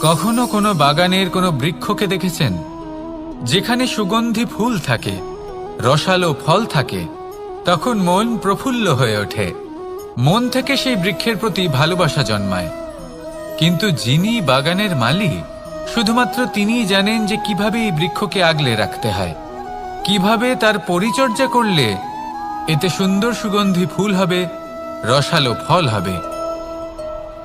কখনো কোনো বাগানের কোনো বৃক্ষকে দেখেছেন? যেখানে সুগন্ধি ফুল থাকে, রসালো ফল থাকে, তখন মন প্রফুল্ল হয়ে ওঠে। মন থেকে সেই বৃক্ষের প্রতি ভালোবাসা জন্মায়। কিন্তু যিনি বাগানের মালিক, শুধুমাত্র তিনিই জানেন যে কীভাবে এই বৃক্ষকে আগলে রাখতে হয়। কীভাবে তার পরিচর্যা করলে এতে সুন্দর সুগন্ধি ফুল হবে, রসালো ফল হবে।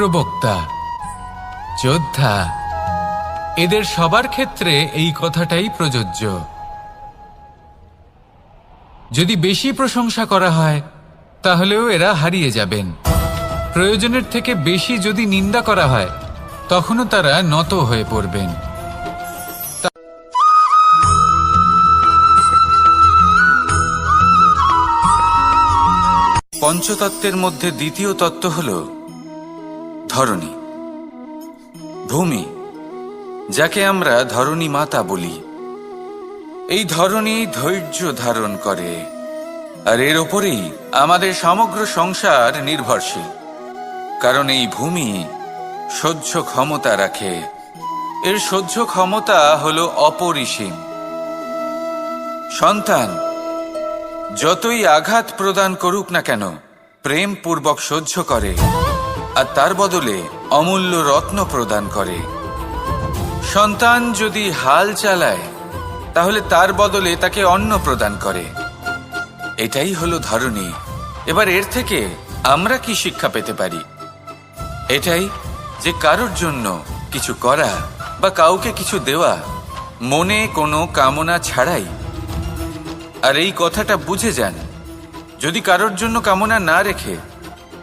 প্রবক্তা যোদ্ধা, এদের সবার ক্ষেত্রে এই কথাটাই প্রযোজ্য। যদি বেশি প্রশংসা করা হয়, তাহলেও এরা হারিয়ে যাবেন। প্রয়োজনের থেকে বেশি যদি নিন্দা করা হয়, তখনও তারা নত হয়ে পড়বেন। পঞ্চতত্ত্বের মধ্যে দ্বিতীয় তত্ত্ব হল ধরণী। ভূমি, যাকে আমরা ধরণী মাতা বলি। এই ধরণী ধৈর্য ধারণ করে, আর এর ওপরেই আমাদের সমগ্র সংসার নির্ভরশীল। কারণ এই ভূমি সহ্য ক্ষমতা রাখে। এর সহ্য ক্ষমতা হল অপরিসীম। সন্তান, যতই আঘাত প্রদান করুক না কেন, প্রেম পূর্বক সহ্য করে। আর তার বদলে অমূল্য রত্ন প্রদান করে। সন্তান যদি হাল চালায়, তাহলে তার বদলে তাকে অন্ন প্রদান করে। এটাই হলো ধরনী এবার এর থেকে আমরা কি শিক্ষা পেতে পারি? এটাই যে কারোর জন্য কিছু করা বা কাউকে কিছু দেওয়া মনে কোনো কামনা ছাড়াই। আর এই কথাটা বুঝে যান, যদি কারোর জন্য কামনা না রেখে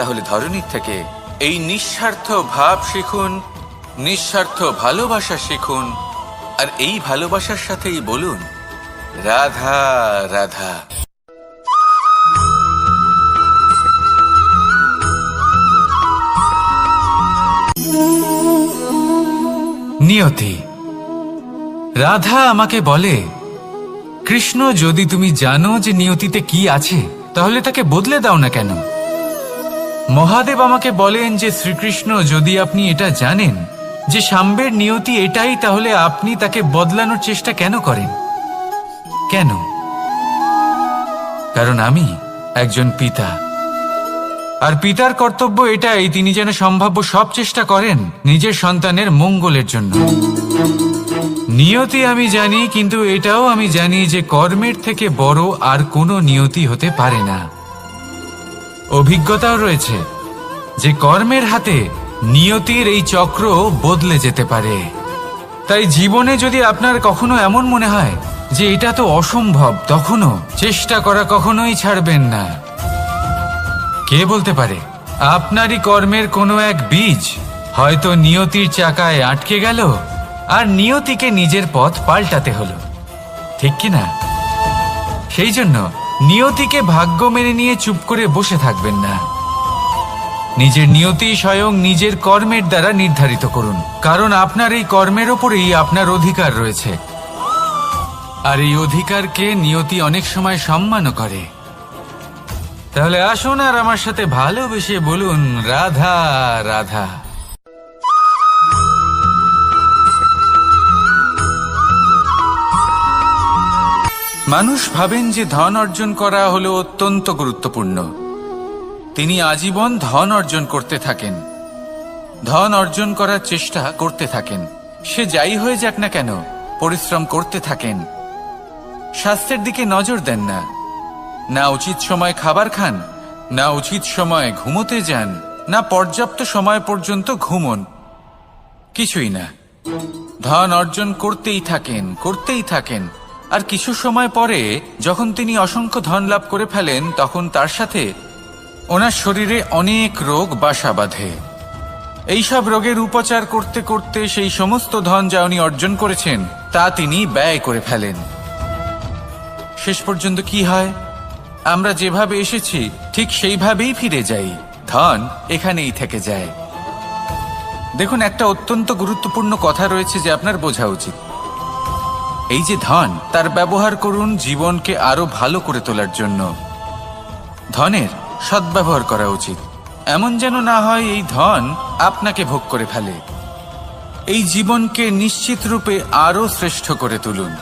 তাহলে ধরনীর থেকে এই নিঃস্বার্থ ভাব শিখুন, নিঃস্বার্থ ভালোবাসা শিখুন, আর এই ভালোবাসার সাথেই বলুন, রাধা রাধা। নিয়তি, রাধা আমাকে বলে, কৃষ্ণ, যদি তুমি জানো যে নিয়তিতে কি আছে, তাহলে তাকে বদলে দাও না কেন? মহাদেব আমাকে বলেন যে শ্রীকৃষ্ণ, যদি আপনি এটা জানেন, যে সাম্বের নিয়তি এটাই, তাহলে আপনি তাকে বদলানোর চেষ্টা কেন করেন? কেন? কারণ আমি একজন পিতা। আর পিতার কর্তব্য এটাই, তিনি যেন সম্ভাব্য সব চেষ্টা করেন নিজের সন্তানের মঙ্গলের জন্য। নিয়তি আমি জানি, কিন্তু এটাও আমি জানি যে কর্মের থেকে বড় আর কোনো নিয়তি হতে পারে না। অভিজ্ঞতাও রয়েছে যে কর্মের হাতে নিয়তির এই চক্র বদলে যেতে পারে। তাই জীবনে যদি আপনার কখনো এমন মনে হয় যে এটা তো অসম্ভব, তখনও চেষ্টা করা কখনোই ছাড়বেন না। কে বলতে পারে, আপনারই কর্মের কোনো এক বীজ হয়তো নিয়তির চাকায় আটকে গেল আর নিয়তিকে নিজের পথ পাল্টাতে হলো। ঠিক কি না? সেই জন্য নিয়তিকে ভাগ্য মেনে নিয়ে চুপ করে বসে থাকবেন না। নিজের নিয়তি স্বয়ং নিজের কর্মের দ্বারা নির্ধারিত করুন। কারণ আপনার এই কর্মের ওপরেই আপনার অধিকার রয়েছে। আর এই অধিকারকে নিয়তি অনেক সময় সম্মানও করে। তাহলে আসুন আর আমার সাথে ভালোবেসে বলুন, রাধা রাধা। মানুষ ভাবেন যে ধন অর্জন করা হলো অত্যন্ত গুরুত্বপূর্ণ। তিনি আজীবন ধন অর্জন করতে থাকেন। ধন অর্জন করার চেষ্টা করতে থাকেন। সে যাই হয়ে যাক না কেন, পরিশ্রম করতে থাকেন। স্বাস্থ্যের দিকে নজর দেন না। না উচিত সময় খাবার খান, না উচিত সময় ঘুমোতে যান, না পর্যাপ্ত সময় পর্যন্ত ঘুমন। কিছুই না। ধন অর্জন করতেই থাকেন করতেই থাকেন। আর কিছু সময় পরে, যখন তিনি অসংখ্য ধন লাভ করে ফেলেন, তখন তার সাথে ওনার শরীরে অনেক রোগ বাসা বাঁধে। এইসব রোগের উপচার করতে করতে সেই সমস্ত ধন যা উনি অর্জন করেছেন, তা তিনি ব্যয় করে ফেলেন। শেষ পর্যন্ত কি হয়? আমরা যেভাবে এসেছি, ঠিক সেইভাবেই ফিরে যাই। ধন এখানেই থেকে যায়। দেখুন, একটা অত্যন্ত গুরুত্বপূর্ণ কথা রয়েছে যে আপনার বোঝা উচিত। এই যে ধন, তার ব্যবহার করুন জীবনকে আরও ভালো করে তোলার জন্য। ধনের সদ্ব্যবহার করা উচিত। এমন যেন না হয় এই ধন আপনাকে ভোগ করে ফেলে। এই জীবনকে নিশ্চিত রূপে আরও শ্রেষ্ঠ করে তুলুন।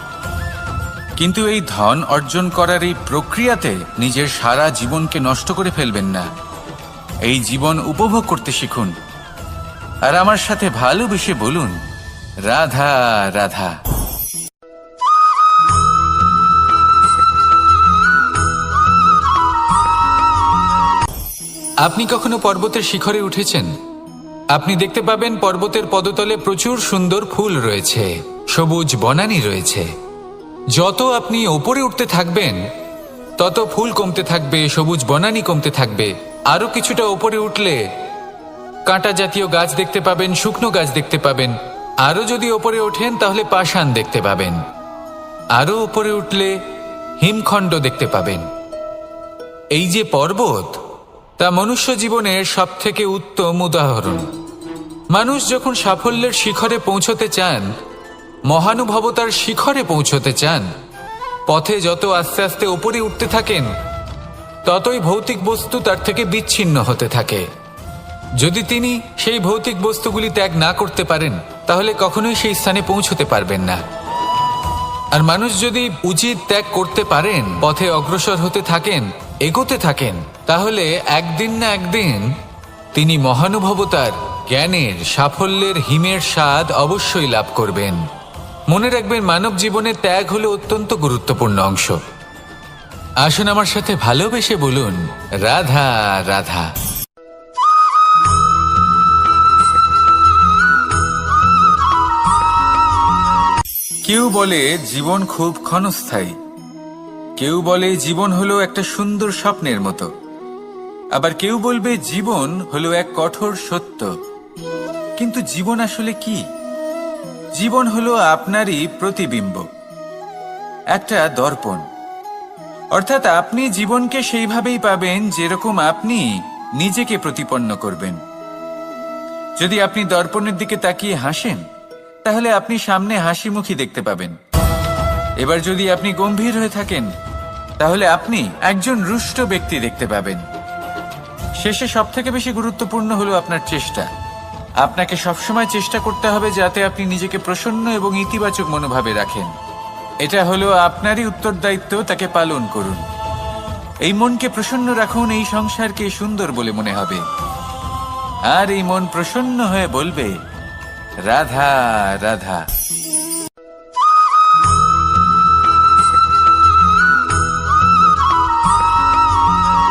কিন্তু এই ধন অর্জন করার এই প্রক্রিয়াতে নিজের সারা জীবনকে নষ্ট করে ফেলবেন না। এই জীবন উপভোগ করতে শিখুন। আর আমার সাথে ভালোবেসে বলুন, রাধা রাধা। আপনি কখনো পর্বতের শিখরে উঠেছেন? আপনি দেখতে পাবেন পর্বতের পদতলে প্রচুর সুন্দর ফুল রয়েছে, সবুজ বনানী রয়েছে। যত আপনি ওপরে উঠতে থাকবেন, তত ফুল কমতে থাকবে, সবুজ বনানী কমতে থাকবে। আরও কিছুটা ওপরে উঠলে কাঁটা জাতীয় গাছ দেখতে পাবেন, শুকনো গাছ দেখতে পাবেন। আরও যদি ওপরে ওঠেন, তাহলে পাষাণ দেখতে পাবেন। আরও ওপরে উঠলে হিমখণ্ড দেখতে পাবেন। এই যে পর্বত তা মনুষ্য জীবনের সব থেকে উত্তম উদাহরণ। মানুষ যখন সাফল্যের শিখরে পৌঁছতে চান, মহানুভবতার শিখরে পৌঁছতে চান, পথে যত আস্তে আস্তে উপরে উঠতে থাকেন, ততই ভৌতিক বস্তু তার থেকে বিচ্ছিন্ন হতে থাকে। যদি তিনি সেই ভৌতিক বস্তুগুলি ত্যাগ না করতে পারেন, তাহলে কখনোই সেই স্থানে পৌঁছতে পারবেন না। আর মানুষ যদি উচিত ত্যাগ করতে পারেন, পথে অগ্রসর হতে থাকেন এগোতে থাকেন, তাহলে একদিন না একদিন তিনি মহানুভবতার জ্ঞানের, সাফল্যের হিমের স্বাদ অবশ্যই লাভ করবেন। মনে রাখবেন, মানব জীবনে ত্যাগ হলো অত্যন্ত গুরুত্বপূর্ণ অংশ। আসুন আমার সাথে ভালোবেসে বলুন, রাধা রাধা। কেউ বলে, জীবন খুব ক্ষণস্থায়ী। কেউ বলে জীবন হলো একটা সুন্দর স্বপ্নের মতো। আবার কেউ বলবে জীবন হলো এক কঠোর সত্য। কিন্তু জীবন আসলে কি? জীবন হলো আপনারই প্রতিবিম্ব। একটা দর্পণ। অর্থাৎ আপনি জীবনকে সেইভাবেই পাবেন যেরকম আপনি নিজেকে প্রতিপন্ন করবেন। যদি আপনি দর্পণের দিকে তাকিয়ে হাসেন, তাহলে আপনি সামনে হাসি মুখী দেখতে পাবেন। এবার যদি আপনি গম্ভীর হয়ে থাকেন তাহলে আপনি একজন রুষ্ট ব্যক্তি দেখতে পাবেন। শেষে সব থেকে বেশি গুরুত্বপূর্ণ হলো আপনার চেষ্টা। আপনাকে সবসময় চেষ্টা করতে হবে যাতে আপনি নিজেকে প্রসন্ন এবং ইতিবাচক মনোভাবে রাখেন। এটা হলো আপনারই উত্তরদায়িত্ব, তাকে পালন করুন। এই মনকে প্রসন্ন রাখুন, এই সংসারকে সুন্দর বলে মনে হবে। আর এই মন প্রসন্ন হয়ে বলবে, রাধা রাধা।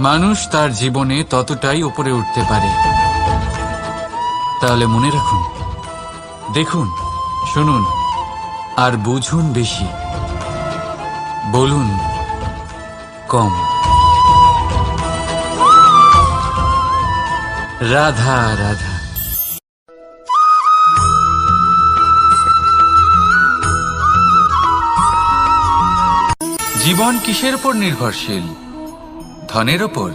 মানুষ তার জীবনে ততটাই উপরে উঠতে পারে। তাহলে মনে রাখুন, দেখুন, শুনুন, আর বুঝুন বেশি। বলুন, কম। রাধা রাধা। জীবন কিসের উপর নির্ভরশীল? ধনের ওপর।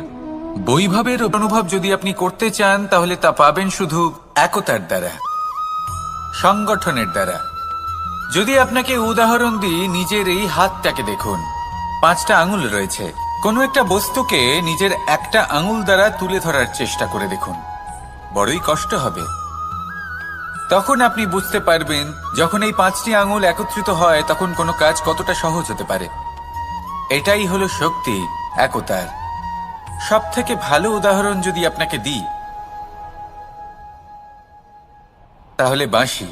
বৈভবের অনুভব যদি আপনি করতে চান, তাহলে তা পাবেন শুধু একতার দ্বারা, সংগঠনের দ্বারা। যদি আপনাকে উদাহরণ দিই, নিজের এই হাতটাকে দেখুন। পাঁচটা আঙুল রয়েছে। কোনো একটা বস্তুকে নিজের একটা আঙুল দ্বারা তুলে ধরার চেষ্টা করে দেখুন। বড়ই কষ্ট হবে। তখন আপনি বুঝতে পারবেন, যখন এই পাঁচটি আঙুল একত্রিত হয়, তখন কোনো কাজ কতটা সহজ হতে পারে। এটাই হলো শক্তি, একতার। সব থেকে ভালো উদাহরণ যদি আপনাকে দিই, তাহলে বাঁশি।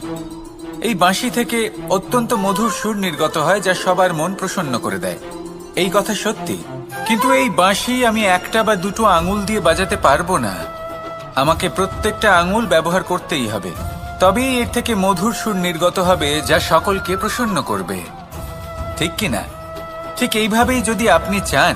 এই বাঁশি থেকে অত্যন্ত মধুর সুর নির্গত হয় যা সবার মন প্রসন্ন করে দেয়। এই কথা সত্যি, কিন্তু এই বাঁশি আমি একটা বা দুটো আঙুল দিয়ে বাজাতে পারব না। আমাকে প্রত্যেকটা আঙুল ব্যবহার করতেই হবে। তবেই এর থেকে মধুর সুর নির্গত হবে যা সকলকে প্রসন্ন করবে। ঠিক কিনা ঠিক এইভাবেই যদি আপনি চান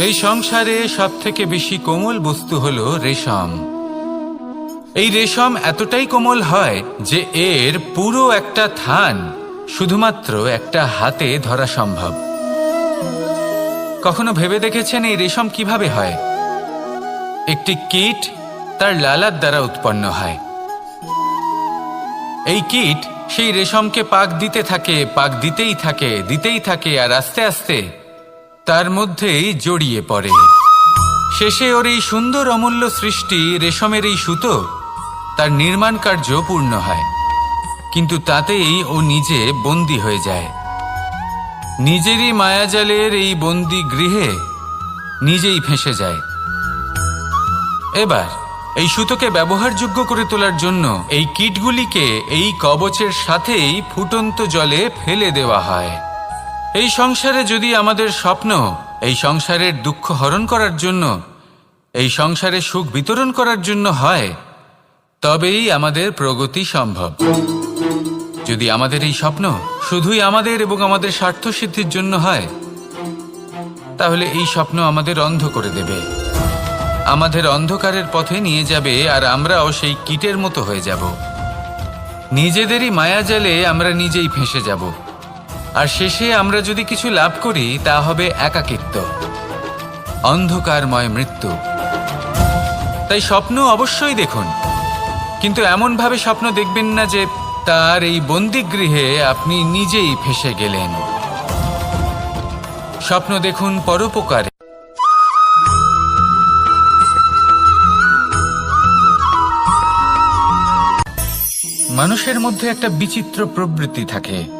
এই সংসারে সব থেকে বেশি কোমল বস্তু হলো রেশম। এই রেশম এতটাই কোমল হয় যে এর পুরো একটা থান শুধুমাত্র একটা হাতে ধরা সম্ভব। কখনো ভেবে দেখেছেন এই রেশম কীভাবে হয়? একটি কীট তার লালার দ্বারা উৎপন্ন হয়। এই কীট সেই রেশমকে পাক দিতে থাকে, পাক দিতেই থাকে দিতেই থাকে আর আস্তে আস্তে তার মধ্যেই জড়িয়ে পড়ে। শেষে ওর এই সুন্দর অমূল্য সৃষ্টি রেশমের এই সুতো তার নির্মাণ কার্য পূর্ণ হয়। কিন্তু তাতেই ও নিজে বন্দী হয়ে যায়। নিজেরই মায়াজালের এই বন্দি গৃহে নিজেই ফেঁসে যায়। এবার এই সুতোকে ব্যবহারযোগ্য করে তোলার জন্য এই কিটগুলিকে এই কবচের সাথেই ফুটন্ত জলে ফেলে দেওয়া হয়। এই সংসারে যদি আমাদের স্বপ্ন, এই সংসারের দুঃখ হরণ করার জন্য, এই সংসারে সুখ বিতরণ করার জন্য হয়, তবেই আমাদের প্রগতি সম্ভব। যদি আমাদের এই স্বপ্ন শুধুই আমাদের এবং আমাদের স্বার্থ সিদ্ধির জন্য হয়, তাহলে এই স্বপ্ন আমাদের অন্ধ করে দেবে। আমাদের অন্ধকারের পথে নিয়ে যাবে আর আমরাও সেই কীটের মতো হয়ে যাব। নিজেদেরই মায়া মায়াজালে আমরা নিজেই ফেঁসে যাব। আর শেষে আমরা যদি কিছু লাভ করি, তা হবে একাকিত্ব, অন্ধকারময় মৃত্যু। তাই স্বপ্ন অবশ্যই দেখুন, কিন্তু এমনভাবে স্বপ্ন দেখবেন না যে তার এই বন্দিগৃহে আপনি নিজেই ফেসে গেলেন। স্বপ্ন দেখুন পরোপকারে। মানুষের মধ্যে একটা বিচিত্র প্রবৃত্তি থাকে।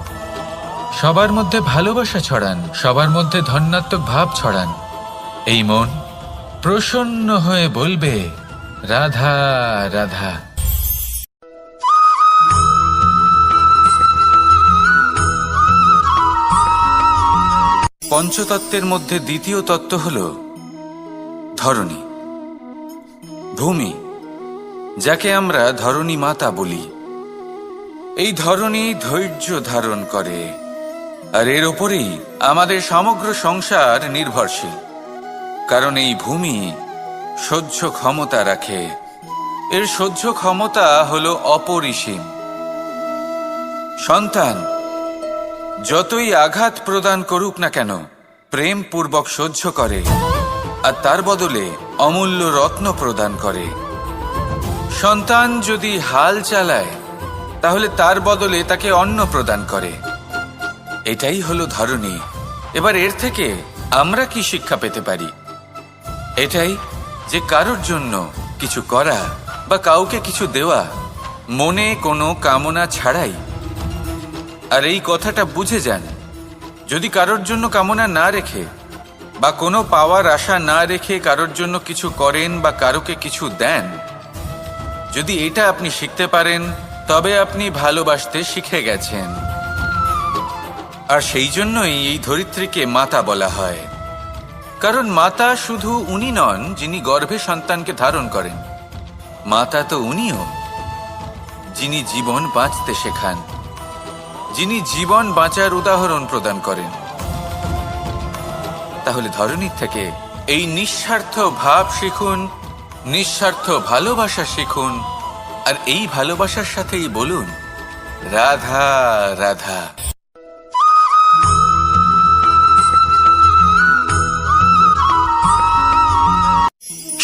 সবার মধ্যে ভালোবাসা ছড়ান, সবার মধ্যে ধন্যাত্মক ভাব ছড়ান। এই মন প্রসন্ন হয়ে বলবে, রাধা রাধা। পঞ্চতত্ত্বের মধ্যে দ্বিতীয় তত্ত্ব হল ধরণী। ভূমি, যাকে আমরা ধরণী মাতা বলি। এই ধরণী ধৈর্য ধারণ করে। আর এর ওপরেই আমাদের সমগ্র সংসার নির্ভরশীল। কারণ এই ভূমি সহ্য ক্ষমতা রাখে। এর সহ্য ক্ষমতা হল অপরিসীম। সন্তান, যতই আঘাত প্রদান করুক না কেন প্রেম পূর্বক সহ্য করে আর তার বদলে অমূল্য রত্ন প্রদান করে। সন্তান যদি হাল চালায়, তাহলে তার বদলে তাকে অন্ন প্রদান করে। এটাই হলো ধরনী এবার এর থেকে আমরা কি শিক্ষা পেতে পারি? এটাই যে কারোর জন্য কিছু করা বা কাউকে কিছু দেওয়া মনে কোনো কামনা ছাড়াই। আর এই কথাটা বুঝে যান, যদি কারোর জন্য কামনা না রেখে বা কোনো পাওয়ার আশা না রেখে কারোর জন্য কিছু করেন বা কারোকে কিছু দেন, যদি এটা আপনি শিখতে পারেন, তবে আপনি ভালোবাসতে শিখে গেছেন। আর সেই জন্যই এই ধরিত্রীকে মাতা বলা হয়। কারণ মাতা শুধু উনি নন, যিনি গর্ভে সন্তানকে ধারণ করেন। মাতা তো উনিও, যিনি জীবন বাঁচতে শেখান, যিনি জীবন বাঁচার উদাহরণ প্রদান করেন। তাহলে ধরনীর থেকে এই নিঃস্বার্থ ভাব শিখুন, নিঃস্বার্থ ভালোবাসা শিখুন, আর এই ভালোবাসার সাথেই বলুন, রাধা রাধা।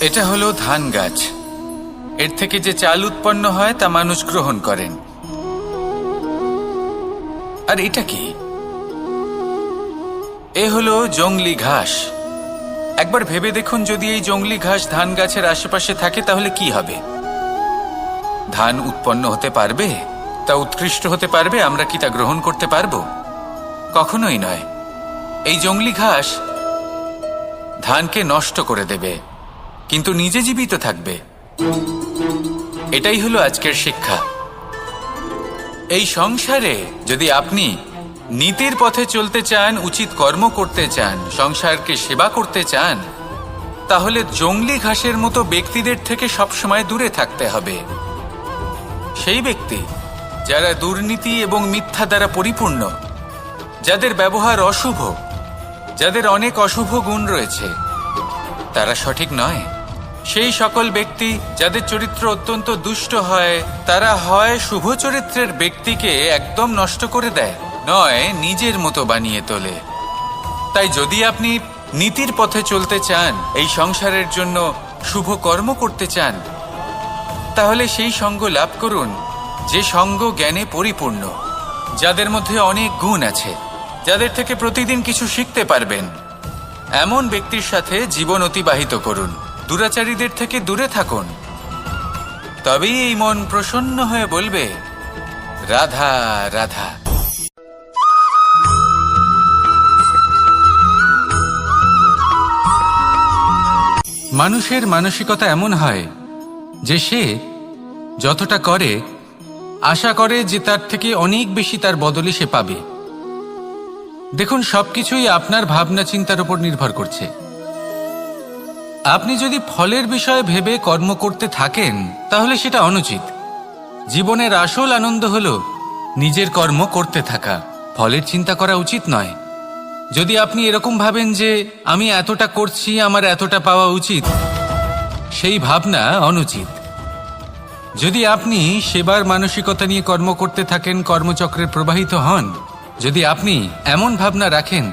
এটা হলো ধান গাছ। এর থেকে যে চাল উৎপন্ন হয়, তা মানুষ গ্রহণ করেন। আর এটা কি? এ হলো জংলি ঘাস। একবার ভেবে দেখুন, যদি এই জংলি ঘাস ধান গাছের আশেপাশে থাকে, তাহলে কি হবে? ধান উৎপন্ন হতে পারবে? তা উৎকৃষ্ট হতে পারবে? আমরা কি তা গ্রহণ করতে পারব? কখনোই নয়। এই জংলি ঘাস ধানকে নষ্ট করে দেবে। কিন্তু নিজে জীবিত থাকবে। এটাই হলো আজকের শিক্ষা। এই সংসারে যদি আপনি নীতির পথে চলতে চান, উচিত কর্ম করতে চান, সংসারকে সেবা করতে চান, তাহলে জঙ্গলি ঘাসের মতো ব্যক্তিদের থেকে সবসময় দূরে থাকতে হবে। সেই ব্যক্তি যারা দুর্নীতি এবং মিথ্যা দ্বারা পরিপূর্ণ, যাদের ব্যবহার অশুভ, যাদের অনেক অশুভ গুণ রয়েছে, তারা সঠিক নয়। সেই সকল ব্যক্তি যাদের চরিত্র অত্যন্ত দুষ্ট হয়, তারা হয় শুভ চরিত্রের ব্যক্তিকে একদম নষ্ট করে দেয়, নয় নিজের মতো বানিয়ে তোলে। তাই যদি আপনি নীতির পথে চলতে চান, এই সংসারের জন্য শুভ কর্ম করতে চান, তাহলে সেই সঙ্গ লাভ করুন, যে সঙ্গ জ্ঞানে পরিপূর্ণ, যাদের মধ্যে অনেক গুণ আছে, যাদের থেকে প্রতিদিন কিছু শিখতে পারবেন। এমন ব্যক্তির সাথে জীবন অতিবাহিত করুন। দুরাচারীদের থেকে দূরে থাকুন। তবেই এই মন প্রসন্ন হয়ে বলবে, রাধা রাধা। মানুষের মানসিকতা এমন হয় যে সে যতটা করে, আশা করে যে তার থেকে অনেক বেশি তার বদলে সে পাবে। দেখুন, সবকিছুই আপনার ভাবনা চিন্তার উপর নির্ভর করছে। আপনি যদি ফলের বিষয়ে ভেবে কর্ম করতে থাকেন, তাহলে সেটা অনুচিত। জীবনের আসল আনন্দ হল নিজের কর্ম করতে থাকা। ফলের চিন্তা করা উচিত নয়। যদি আপনি এরকম ভাবেন যে, আমি এতটা করছি, আমার এতটা পাওয়া উচিত, সেই ভাবনা অনুচিত। যদি আপনি সেবার মানসিকতা নিয়ে কর্ম করতে থাকেন, কর্মচক্রে প্রবাহিত হন, যদি আপনি এমন ভাবনা রাখেন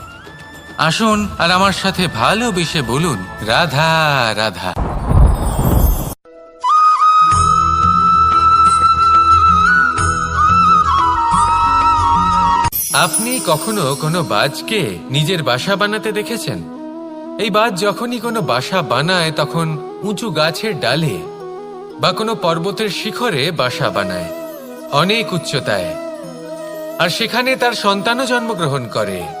আসুন আর আমার সাথে ভালোবেসে বলুন, রাধা রাধা। আপনি কখনো কোনো বাজকে নিজের বাসা বানাতে দেখেছেন? এই বাজ যখনই কোনো বাসা বানায়, তখন উঁচু গাছের ডালে বা কোনো পর্বতের শিখরে বাসা বানায়, অনেক উচ্চতায়। আর সেখানে তার সন্তানও জন্মগ্রহণ করে।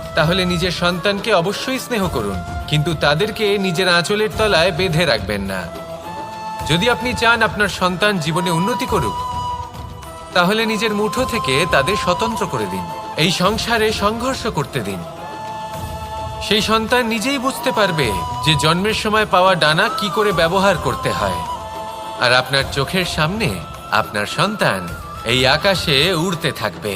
তাহলে নিজের সন্তানকে অবশ্যই স্নেহ করুন, কিন্তু তাদেরকে নিজের আঁচলের তলায় বেঁধে রাখবেন না। যদি আপনি চান আপনার সন্তান জীবনে উন্নতি করুক, তাহলে নিজের মুঠো থেকে তাদের স্বতন্ত্র করে দিন, এই সংসারে সংঘর্ষ করতে দিন। সেই সন্তান নিজেই বুঝতে পারবে যে জন্মের সময় পাওয়া ডানা কি করে ব্যবহার করতে হয়। আর আপনার চোখের সামনে আপনার সন্তান এই আকাশে উড়তে থাকবে।